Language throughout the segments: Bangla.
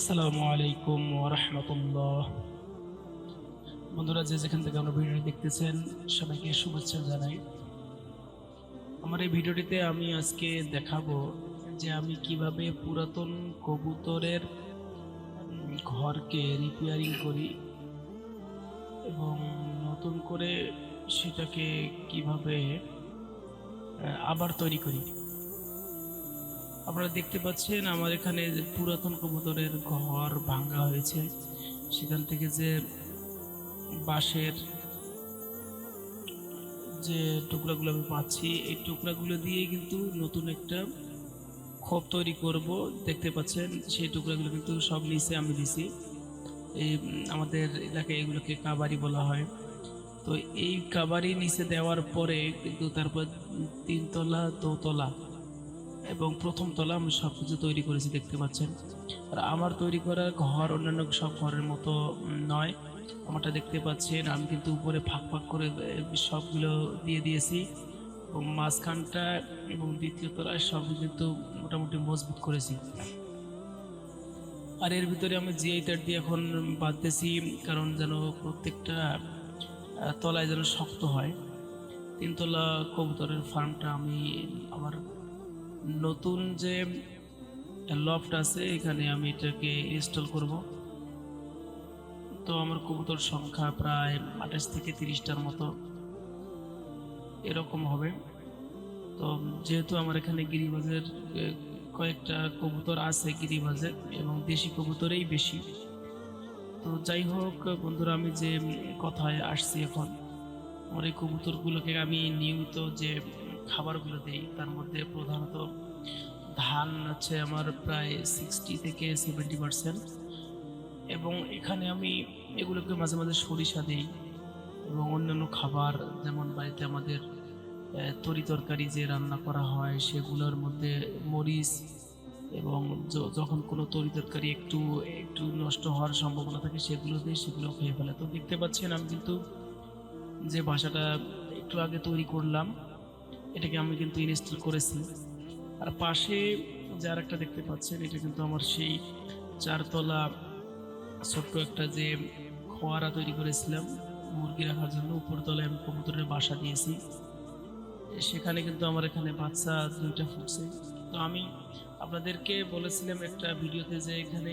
আসসালামু আলাইকুম ওরহমতুল্লাহ বন্ধুরা, যে যেখান থেকে আমরা ভিডিওটি দেখতেছেন, সবাইকে শুভেচ্ছা জানাই। আমার এই ভিডিওটিতে আমি আজকে দেখাবো যে আমি কীভাবে পুরাতন কবুতরের ঘরকে রিপেয়ারিং করি এবং নতুন করে সেটাকে কীভাবে আবার তৈরি করি। আপনারা দেখতে পাচ্ছেন আমার এখানে যে পুরাতন কবুতরের ঘর ভাঙ্গা হয়েছে। সেখান থেকে যে বাঁশের যে টুকরাগুলো আমি পাচ্ছি, এই টুকরাগুলো দিয়ে কিন্তু নতুন একটা খোপ তৈরি করব। দেখতে পাচ্ছেন, সেই টুকরাগুলো কিন্তু সব নিচে আমি দিছি। এই, আমাদের এলাকায় এগুলোকে কাবারি বলা হয়। তো এই কাবারি নিচে দেওয়ার পরে কিন্তু তারপর তিনতলা, দোতলা এবং প্রথম তলা আমি সব কিছু তৈরি করেছি দেখতে পাচ্ছেন। আর আমার তৈরি করা ঘর অন্যান্য সব ঘরের মতো নয়। আমারটা দেখতে পাচ্ছেন, আমি কিন্তু উপরে ফাঁক ফাঁক করে সবগুলো দিয়ে দিয়েছি। এবং মাঝখানটা এবং দ্বিতীয় তলায় সব কিন্তু মোটামুটি মজবুত করেছি। আর এর ভিতরে আমি জিআই তার দিয়ে এখন বাঁধতেছি, কারণ যেন প্রত্যেকটা তলায় যেন শক্ত হয়। তিনতলা কবুতরের ফার্মটা আমি, আমার নতুন যে লফট আছে, এখানে আমি এটাকে ইনস্টল করব। তো আমার কবুতর সংখ্যা প্রায় আঠাশ থেকে তিরিশটার মতো। এরকম হবে। তো যেহেতু আমার এখানে গিরিবাজের কয়েকটা কবুতর আছে গিরিবাজের, এবং দেশি কবুতরেই বেশি। তো যাই হোক, বন্ধুরা, আমি যে কথায় আসছি এখন, আমার এই কবুতরগুলোকে আমি নিয়মিত যে খাবারগুলো দিই, তার মধ্যে প্রধানত ধান হচ্ছে আমার প্রায় সিক্সটি থেকে সেভেন্টি পার্সেন্ট এবং এখানে আমি এগুলোকে মাঝে মাঝে সরিষা দিই এবং অন্যান্য খাবার যেমন বাড়িতে আমাদের তরি তরকারি যে রান্না করা হয় সেগুলোর মধ্যে মরিচ এবং যখন কোনো তরি তরকারি একটু একটু নষ্ট হওয়ার সম্ভাবনা থাকে সেগুলো দিয়ে সেগুলো খেয়ে ফেলে। তো দেখতে পাচ্ছেন আমি কিন্তু যে বাসাটা একটু আগে তৈরি করলাম এটাকে আমি কিন্তু ইনস্টল করেছি। আর পাশে যার একটা দেখতে পাচ্ছেন, এটা কিন্তু আমার সেই চারতলা ছোট্ট একটা যে খোয়ারা তৈরি করেছিলাম, মুরগি রাখার জন্য। উপরতলায় আমি কবুতরের বাসা দিয়েছি। সেখানে কিন্তু আমার এখানে বাচ্চা দুইটা ফুটছে। তো আমি আপনাদেরকে বলেছিলাম একটা ভিডিওতে যে এখানে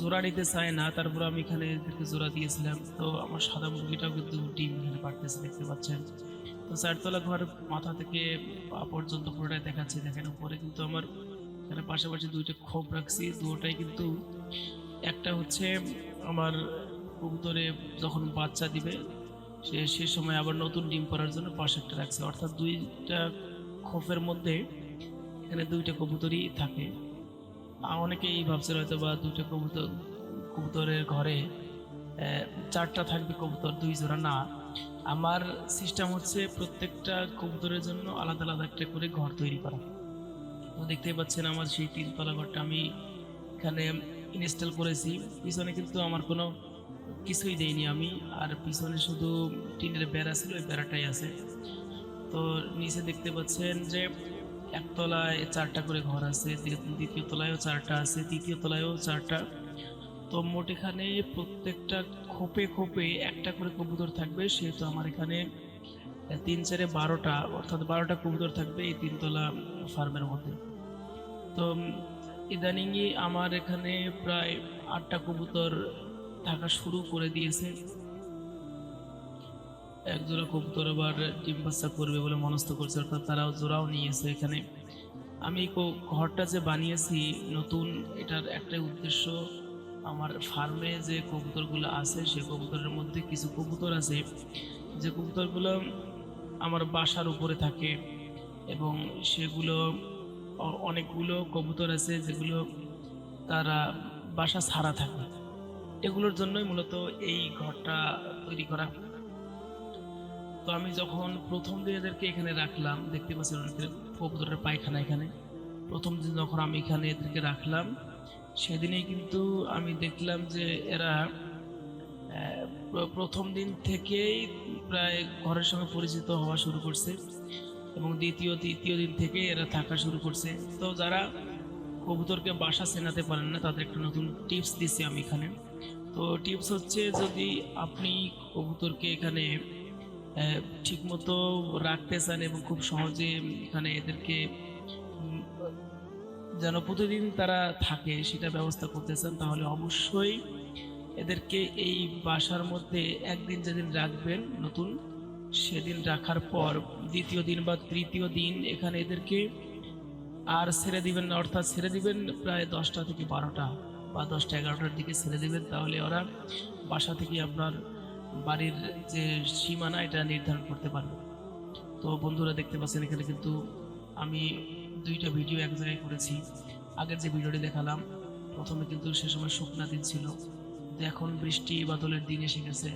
জোড়া নিতে চায় না, তারপর আমি এখানে এদেরকে জোড়া দিয়েছিলাম। তো আমার সাদা মুরগিটাও কিন্তু ডিম এখানে পারতেছে দেখতে পাচ্ছেন। তো চারতলা ঘর মাথা থেকে পা পর্যন্ত পুরোটাই দেখাচ্ছে, দেখেন উপরে কিন্তু আমার এখানে পাশাপাশি দুইটা খোপ রাখছি দুটোটাই কিন্তু একটা হচ্ছে আমার কবুতরে যখন বাচ্চা দিবে, সে সে সময় আবার নতুন ডিম পাড়ার জন্য পাশে একটা রাখছে। অর্থাৎ দুইটা খোপের মধ্যে এখানে দুইটা কবুতরই থাকে। অনেকেই ভাবছে হয়তো বা দুইটা কবুতর, কবুতরের ঘরে চারটা থাকবে কবুতর, দুই জোড়া, না। আমার সিস্টেম হচ্ছে প্রত্যেকটা কবুতরের জন্য আলাদা আলাদা একটা করে ঘর তৈরি করা। তো দেখতেই পাচ্ছেন আমার সেই তিনতলা ঘরটা আমি এখানে ইনস্টল করেছি। পিছনে কিন্তু আমার কোনো কিছুই দেইনি আমি। আর পিছনে শুধু টিনের বেড়া ছিল ওই বেড়াটাই আছে। তো নিচে দেখতে পাচ্ছেন যে একতলায় চারটা করে ঘর আছে। দ্বি- দ্বিতীয় তলায়ও চারটা আছে, তৃতীয় তলায়ও চারটা। তো মোট এখানে প্রত্যেকটা খোপে খোপে একটা করে কবুতর থাকবে, সেহেতু আমার এখানে তিন চারে বারোটা, অর্থাৎ বারোটা কবুতর থাকবে এই তিনতলা ফার্মের মধ্যে। তো ইদানিংই আমার এখানে প্রায় আটটা কবুতর থাকা শুরু করে দিয়েছে। এক জোড়া কবুতর আবার ডিম বাচ্চা করবে বলে মনস্থ করছে, অর্থাৎ তারাও জোড়াও নিয়েছে এখানে। আমি ঘরটা যে বানিয়েছি নতুন, এটার একটাই উদ্দেশ্য আমার ফার্মে যে কবুতরগুলো আছে সেই কবুতরের মধ্যে কিছু কবুতর আছে। যে কবুতরগুলো আমার বাসার উপরে থাকে এবং সেগুলো অনেকগুলো কবুতর আছে যেগুলো তারা বাসা ছাড়া থাকে। এগুলোর জন্যই মূলত এই ঘরটা তৈরি করা। তো আমি যখন প্রথম দিন এদেরকে এখানে রাখলাম, দেখতে অনেকের কবুতরের পায়খানা এখানে। প্রথম দিন যখন আমি এখানে এদেরকে রাখলাম সেদিনেই কিন্তু আমি দেখলাম যে এরা প্রথম দিন থেকেই প্রায় ঘরের সঙ্গে পরিচিত হওয়া শুরু করছে এবং দ্বিতীয়, তৃতীয় দিন থেকে এরা থাকা শুরু করছে। তো যারা কবুতরকে বাসা চেনাতে পারেন না, তাদের একটা নতুন টিপস দিচ্ছি আমি এখানে। তো টিপস হচ্ছে যদি আপনি কবুতরকে এখানে ঠিকমতো রাখতে চান এবং খুব সহজে এখানে এদেরকে যেন প্রতিদিন তারা থাকে, সেটা ব্যবস্থা করতেছেন, তাহলে অবশ্যই এদেরকে এই বাসার মধ্যে একদিন যেদিন রাখবেন নতুন, সেদিন রাখার পর দ্বিতীয় দিন বা তৃতীয় দিন এখানে এদেরকে আর ছেড়ে দিবেন না, অর্থাৎ ছেড়ে দিবেন প্রায় দশটা থেকে বারোটা বা দশটা এগারোটার দিকে ছেড়ে দিবেন, তাহলে ওরা বাসা থেকে আপনার বাড়ির যে সীমানা, এটা নির্ধারণ করতে পারবে। তো বন্ধুরা দেখতে পাচ্ছেন এখানে কিন্তু আমি দুইটা ভিডিও এক জায়গায় করেছি। আগের যে ভিডিওটি দেখালাম, প্রথমে কিন্তু সে সময় শুকনা দিন ছিল। এখন বৃষ্টি, বাদলের দিন এসে গেছে।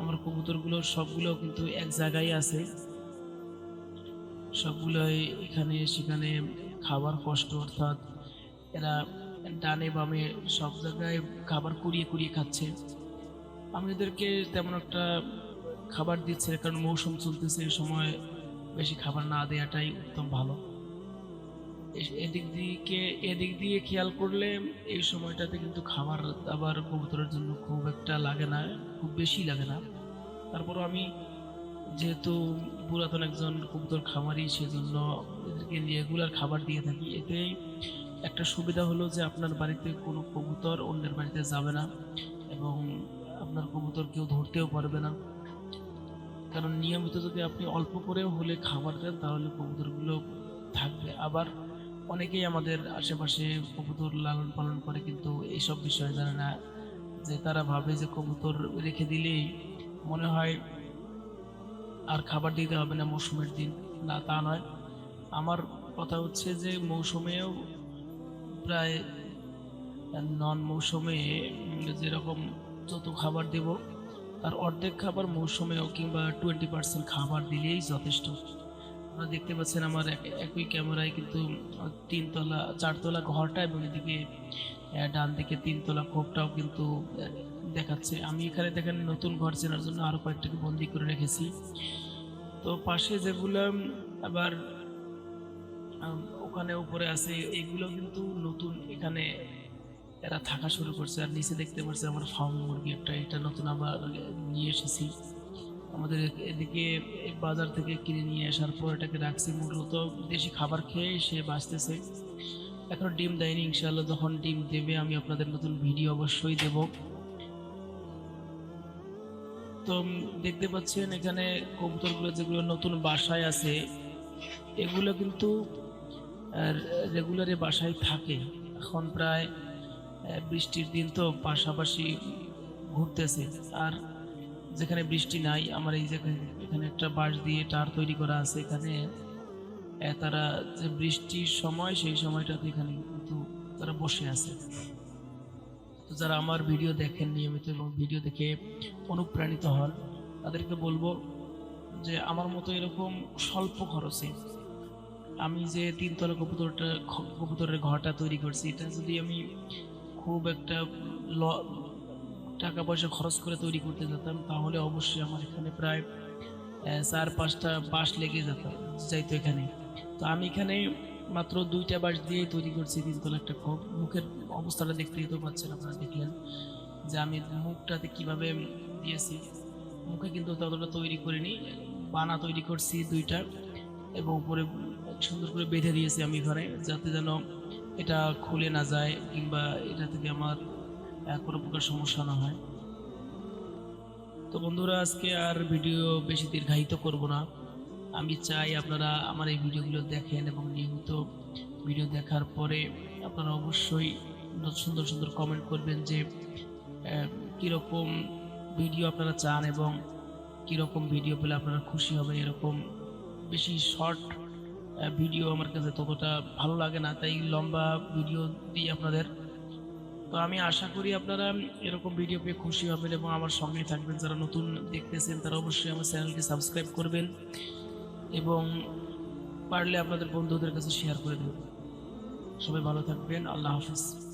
আমার কবুতরগুলো সবগুলো কিন্তু এক জায়গায় আছে। সবগুলোই এখানে সেখানে খাবার কষ্ট, অর্থাৎ এরা ডানে বামে সব জায়গায় খাবার কুড়িয়ে কুড়িয়ে খাচ্ছে। আমি এদেরকে তেমন একটা খাবার দিচ্ছে কারণ মৌসুম চলতেছে এই সময় বেশি খাবার না দেওয়াটাই উত্তম ভালো। এদিক দিকে, এদিক দিয়ে খেয়াল করলে এই সময়টাতে কিন্তু খাবার দাবার কবুতরের জন্য খুব একটা লাগে না, খুব বেশি লাগে না। তারপরও আমি যেহেতু পুরাতন একজন কবুতর খামারি, সেজন্য এদেরকে রেগুলার খাবার দিয়ে থাকি। এতে একটা সুবিধা হলো যে আপনার বাড়িতে কোনো কবুতর অন্যের বাড়িতে যাবে না এবং আপনার কবুতর কেউ ধরতেও পারবে না। কারণ নিয়মিত যদি আপনি অল্প করেও হলে খাবার দেন, তাহলে কবুতরগুলো থাকবে। আবার অনেকেই আমাদের আশেপাশে কবুতর লালন পালন করে, কিন্তু এইসব বিষয়ে জানে না। যে তারা ভাবে যে কবুতর রেখে দিলেই মনে হয় আর খাবার দিতে হবে না মৌসুমের দিন। না, তা নয়। আমার কথা হচ্ছে যে মৌসুমেও প্রায় নন মৌসুমে যেরকম যত খাবার দেব, তার অর্ধেক খাবার মৌসুমেও কিংবা টোয়েন্টি পার্সেন্ট খাবার দিলেই যথেষ্ট। আপনারা দেখতে পাচ্ছেন আমার এক- একই ক্যামেরায় কিন্তু তিনতলা, চারতলা ঘরটা এবং এদিকে ডান দিকে তিনতলা খোপটাও কিন্তু দেখাচ্ছে। আমি এখানে দেখেন নতুন ঘর চেনার জন্য আরও কয়েকটাকে বন্দি করে রেখেছি। তো পাশে যেগুলো আবার ওখানে উপরে আছে, এগুলো কিন্তু নতুন এখানে এরা থাকা শুরু করছে। আর নিচে দেখতে পাচ্ছি আমার ফার্ম মুরগি একটা, এটা নতুন আবার নিয়ে এসেছি। আমাদের এদিকে বাজার থেকে কিনে নিয়ে আসার পর এটাকে রাখছি মূলত দেশি খাবার খেয়ে সে বাঁচতেছে। এখন ডিম দেয়নি ইনশাল্লাহ যখন ডিম দেবে আমি আপনাদের নতুন ভিডিও অবশ্যই দেব। তো দেখতে পাচ্ছেন এখানে কবুতরগুলো যেগুলো নতুন বাসায় আছে, এগুলো কিন্তু রেগুলারে বাসায় থাকে। এখন প্রায় বৃষ্টির দিন তো পাশাপাশি ঘুরতেছে। আর যেখানে বৃষ্টি নাই, আমার এই যে এখানে একটা বাঁশ দিয়ে টার তৈরি করা আছে এখানে। তারা যে বৃষ্টির সময়, সেই সময়টাতে এখানে কিন্তু তারা বসে আছে। তো যারা আমার ভিডিও দেখেন নিয়মিত এবং ভিডিও দেখে অনুপ্রাণিত হন, তাদেরকে বলব যে আমার মতো এরকম স্বল্প খরচে আমি যে তিনতলা কবুতরটা, কবুতরের ঘরটা তৈরি করছি, এটা যদি আমি খুব একটা টাকা পয়সা খরচ করে তৈরি করতে যেতাম, তাহলে অবশ্যই আমার এখানে প্রায় চার পাঁচটা বাঁশ লেগে যেত, যাইতো এখানে। তো আমি এখানে মাত্র দুইটা বাঁশ দিয়ে তৈরি করছি তিনতলা একটা খোপ। মুখের অবস্থাটা দেখতেই তো পাচ্ছেন আপনারা দেখলেন, যে আমি মুখটাতে কীভাবে দিয়েছি। মুখে কিন্তু ততটা তৈরি করিনি, বানা তৈরি করছি দুইটা, এবং উপরে সুন্দর করে বেঁধে দিয়েছি আমি ঘরে, যাতে যেন এটা খুলে না যায়, কিংবা এটা থেকে আমার কোনো প্রকার সমস্যা না হয়। তো বন্ধুরা, আজকে আর ভিডিও বেশি দীর্ঘায়িত করব না। আমি চাই আপনারা আমার এই ভিডিওগুলো দেখেন এবং নিয়মিত ভিডিও দেখার পরে আপনারা অবশ্যই সুন্দর সুন্দর কমেন্ট করবেন যে কীরকম ভিডিও আপনারা চান এবং কীরকম ভিডিও পেলে আপনারা খুশি হবেন, এরকম বেশি শর্ট ভিডিও আমার কাছে ততটা ভালো লাগে না। তাই লম্বা ভিডিও দিই আপনাদের। তো আমি আশা করি আপনারা এরকম ভিডিও পেয়ে খুশি হবেন এবং আমার সঙ্গে থাকবেন। যারা নতুন দেখতেছেন, তারা অবশ্যই আমার চ্যানেলকে সাবস্ক্রাইব করবেন এবং পারলে আপনাদের বন্ধুদের কাছে শেয়ার করে দেবেন। সবাই ভালো থাকবেন। আল্লাহ হাফিজ।